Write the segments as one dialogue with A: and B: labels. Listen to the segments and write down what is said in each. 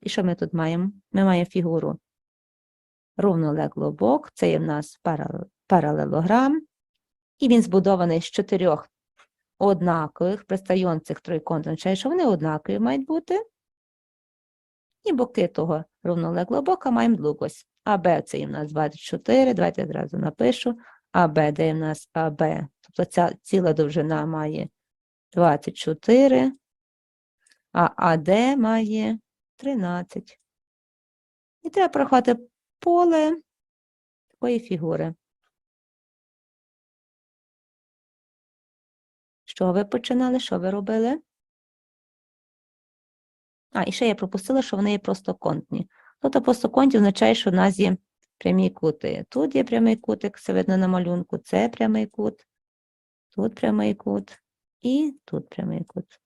A: І що ми тут маємо? Ми маємо фігуру рівнолеглого бок, це є в нас паралелограм, і він збудований з чотирьох однакових пристайонцих трикутників, означає, що вони однакові мають бути. І боки того рівнолеглого бока маємо длугость. АБ це є в нас 24, давайте я зразу напишу. АБ, де в нас АБ, тобто ця ціла довжина має 24, а АД має 13. І треба порахувати поле такої фігури. Що ви починали? Що ви робили? А, і ще я пропустила, що вони є простоконтні. Тобто простоконтні означає, що в нас є прямі кути. Тут є прямий кутик, це видно на малюнку, це прямий кут, тут прямий кут і тут прямий кут.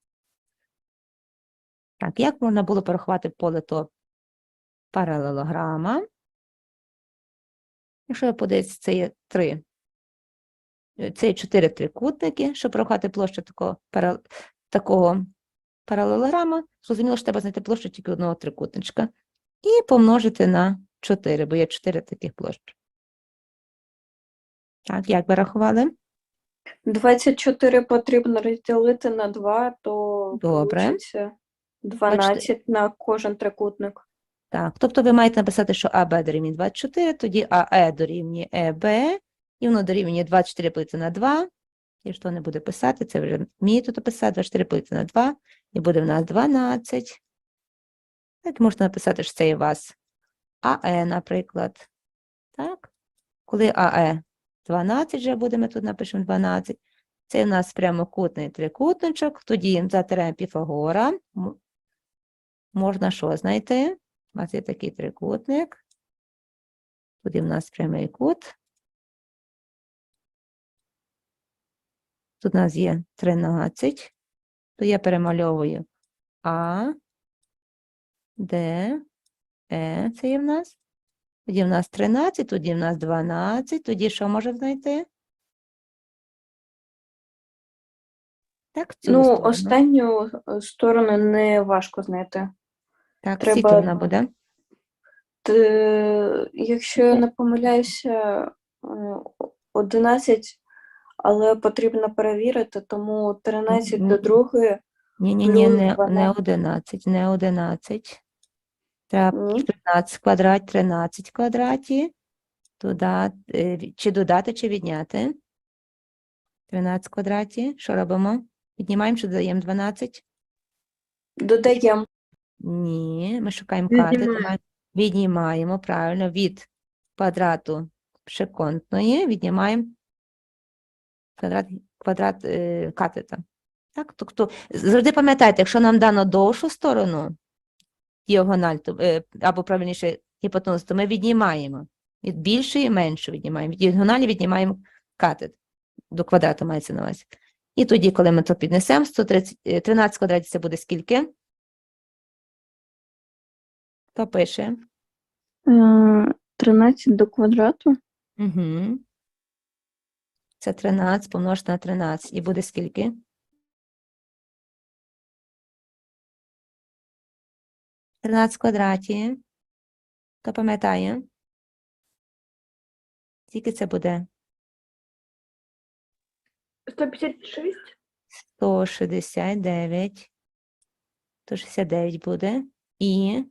A: Так, як можна було порахувати поле то паралелограма? Якщо ви подивитися, це є три. е, Це є чотири трикутники, щоб порахувати площу такого, пара- такого паралелограма, зрозуміло, що треба знайти площу тільки одного трикутничка. І помножити на 4, бо є 4 таких площ. Так, як ви рахували?
B: 24 потрібно розділити на 2, то
A: Добре.
B: получиться 12 на кожен трикутник.
A: Так, тобто ви маєте написати, що АБ дорівнює 24, тоді АЕ дорівнює ЕБ, і воно дорівнює 24 поділити на 2. Якщо не буде писати, це вже вмієте то писати, 24 поділити на 2, і буде в нас 12. Так, можна написати, що це є у вас АЕ, наприклад. Так? Коли АЕ 12 вже буде, ми тут напишемо 12. Це у нас прямокутний трикутничок, тоді за теоремою Піфагора можна що знайти? У нас є такий трикутник. Тут в нас прямий кут. Тут у нас є 13. То я перемальовую А, Д, Е, це є в нас. Тоді в нас 13, тоді в нас 12, тоді що можемо знайти? Так, цю
B: Ну,
A: сторону.
B: останню е, сторону не важко знайти.
A: Так,
B: треба-
A: скільки вона буде?
B: Якщо я не помиляюся, е, 11, але потрібно перевірити, тому 13 до
A: Мгм.
B: другої
A: Ні, ні, ні, не, не 11, не 11. Треба
B: Ні.
A: 15 квадрат, 13 квадраті. Дода- е, чи додати, чи відняти? 13 квадраті. Що робимо? Віднімаємо, чи додаємо 12?
B: додаємо.
A: Ні, ми шукаємо кати.
B: Віднімаємо.
A: Правильно, від квадрату приконтної віднімаємо квадрат, квадрат е, катета. Так, тобто, завжди пам'ятайте, якщо нам дано довшу сторону, діагональ, то, е, або правильніше гіпотенузу, то ми віднімаємо. Від більшої і меншу віднімаємо. Від діагоналі віднімаємо катет. До квадрату мається на увазі. І тоді, коли ми то піднесемо, 130, е, 13 квадратів це буде скільки? Хто пише?
B: Е, 13 до квадрату.
A: Угу. Це 13 помножити на 13. І буде скільки? Тринадцять в квадраті. Хто пам'ятає? Скільки це буде?
B: 156.
A: 169. 169 буде. І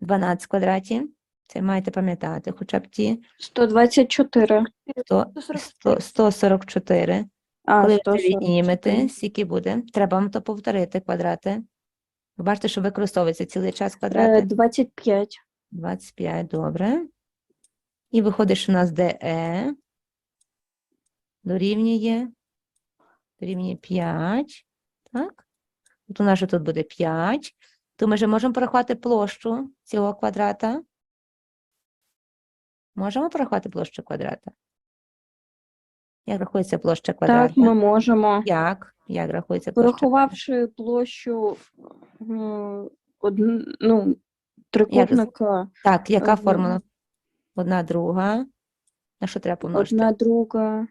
A: 12 в квадраті. Це маєте пам'ятати, хоча б ті
B: 124.
A: 100, 100, 144.
B: А,
A: Коли ви віднімете, скільки буде? Треба вам то повторити квадрати. Ви бачите, що використовується цілий час
B: Е,
A: квадрати.
B: 25.
A: 25, добре. І виходить, що у нас ДЕ дорівнює, дорівнює 5. Так? От у нас же тут буде 5. То ми вже можемо порахувати площу цього квадрата. Можемо порахувати площу квадрата? Як рахується площа квадрата?
B: Так, ми можемо.
A: Як? Як рахується площа?
B: Порахувавши площу ну, трикутника,
A: Так, яка
B: Одна.
A: формула? Одна, друга. На що треба помножити?
B: одна друга.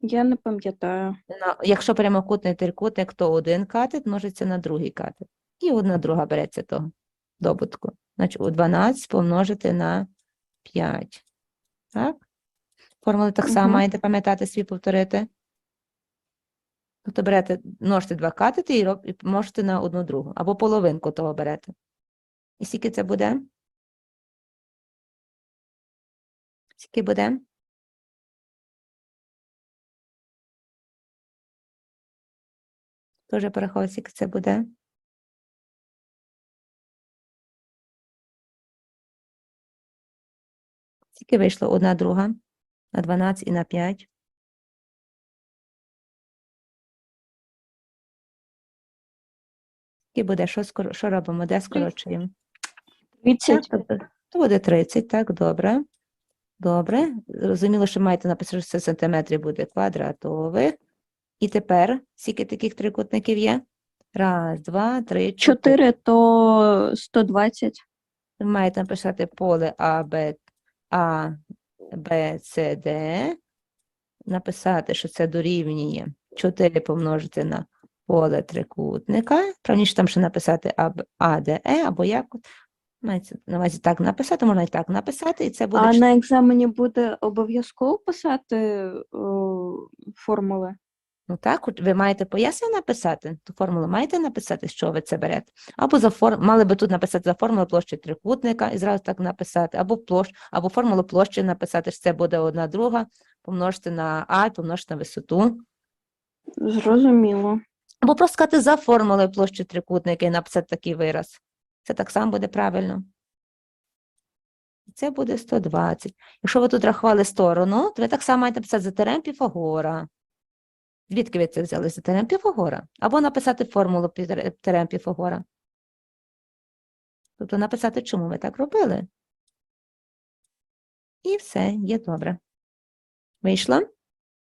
B: Я не пам'ятаю.
A: Якщо прямокутний трикутник, то один катет множиться на другий катет. І одна друга береться того. добутку. Значить, у 12 помножити на 5. Так? Формули так само
B: Мгм.
A: маєте пам'ятати свій повторити. Тобто берете, множите два катети і, роб, і множите на одну другу. Або половинку того берете. І скільки це буде? Скільки буде? Тоже пораховуй, скільки це буде. Скільки вийшло одна друга на 12 і на 5? Скільки буде? Що, скоро, що робимо? Де скорочуємо?
B: 30.
A: Так, тобто, то буде 30, так, добре. Добре. Зрозуміло, що маєте написати, що це сантиметрів буде квадратових. І тепер скільки таких трикутників є? Раз, два, три, чотири.
B: 4 то 120.
A: Ви маєте написати поле А, Б, А, Б, С, Д. Написати, що це дорівнює 4 помножити на поле трикутника. Правніше там ще написати А, А, Д, Е, або як. Мається на увазі так написати, можна і так написати, і це буде
B: А на екзамені буде обов'язково писати о, формули?
A: Ну так, ви маєте пояснення написати, ту формулу маєте написати, чого ви це берете. Або за форм... мали би тут написати за формулу площі трикутника і зразу так написати, або площ... або формулу площі написати, що це буде одна друга, помножити на А, помножити на висоту.
B: Зрозуміло.
A: Або просто сказати за формулою площі трикутника і написати такий вираз. Це так само буде правильно. Це буде 120. Якщо ви тут рахували сторону, то ви так само маєте писати за теорем Піфагора. Звідки ви це взяли? За теорем Піфагора. Або написати формулу теорем Піфагора. Тобто написати, чому ми так робили. І все, є добре. Вийшло?